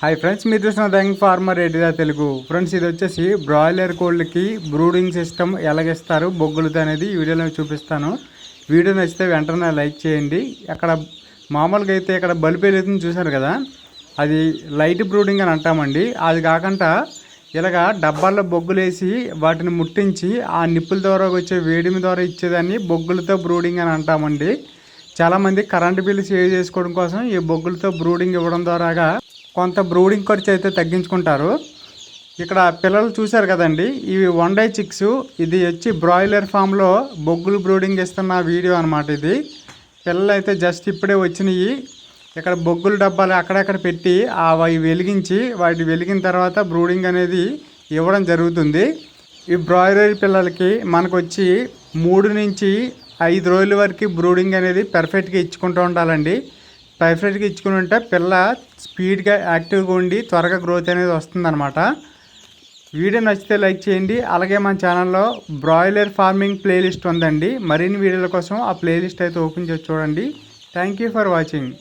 Hi friends మీరు చూసిన thank farmer ఎడిరా తెలుగు. ఫ్రెండ్స్ ఇది వచ్చేసి బ్రాయిలర్ కోళ్ళకి బ్రూడింగ్ సిస్టమ్ ఎలాగిస్తారు బొగ్గులతో అనేది ఈ వీడియోలో చూపిస్తాను. వీడియో నచ్చితే వెంటనే లైక్ చేయండి. అక్కడ మామూలుగా అయితే ఇక్కడ బల్బ్ వెలుగుతుంది చూశారు కదా అది లైట్ బ్రూడింగ్ అని అంటామండి. అది కాకుండా ఇలాగా డబ్బాల్లో బొగ్గులు వేసి వాటిని ముట్టించి ఆ నిప్పుల ద్వారా వచ్చే వేడిమి ద్వారా ఇచ్చేదాన్ని బొగ్గులతో బ్రూడింగ్ అని అంటామండి. చాలామంది కరెంటు బిల్లు సేవ్ చేసుకోవడం కోసం ఈ బొగ్గులతో బ్రూడింగ్ ఇవ్వడం ద్వారాగా కొంత బ్రూడింగ్ ఖర్చు అయితే తగ్గించుకుంటారు. ఇక్కడ పిల్లలు చూశారు కదండి ఇవి వన్ డే చిక్స్. ఇది వచ్చి బ్రాయిలర్ ఫామ్లో బొగ్గులు బ్రూడింగ్ ఇస్తున్న వీడియో అనమాట ఇది. పిల్లలు అయితే జస్ట్ ఇప్పుడే వచ్చినాయి. ఇక్కడ బొగ్గుల డబ్బాలు అక్కడక్కడ పెట్టి అవి వెలిగించి వాటి వెలిగిన తర్వాత బ్రూడింగ్ అనేది ఇవ్వడం జరుగుతుంది. ఈ బ్రాయిలర్ పిల్లలకి మనకు వచ్చి మూడు నుంచి ఐదు రోజుల వరకు బ్రూడింగ్ అనేది పెర్ఫెక్ట్గా ఇచ్చుకుంటూ ఉండాలండి. పర్ఫెక్ట్గా ఇచ్చుకుని ఉంటే పిల్ల స్పీడ్గా యాక్టివ్గా ఉండి త్వరగా గ్రోత్ అనేది వస్తుందన్నమాట. వీడియో నచ్చితే లైక్ చేయండి. అలాగే మన ఛానల్లో బ్రాయిలర్ ఫార్మింగ్ ప్లేలిస్ట్ ఉందండి. మరిన్ని వీడియోల కోసం ఆ ప్లేలిస్ట్ అయితే ఓపెన్ చేసి చూడండి. Thank you for watching.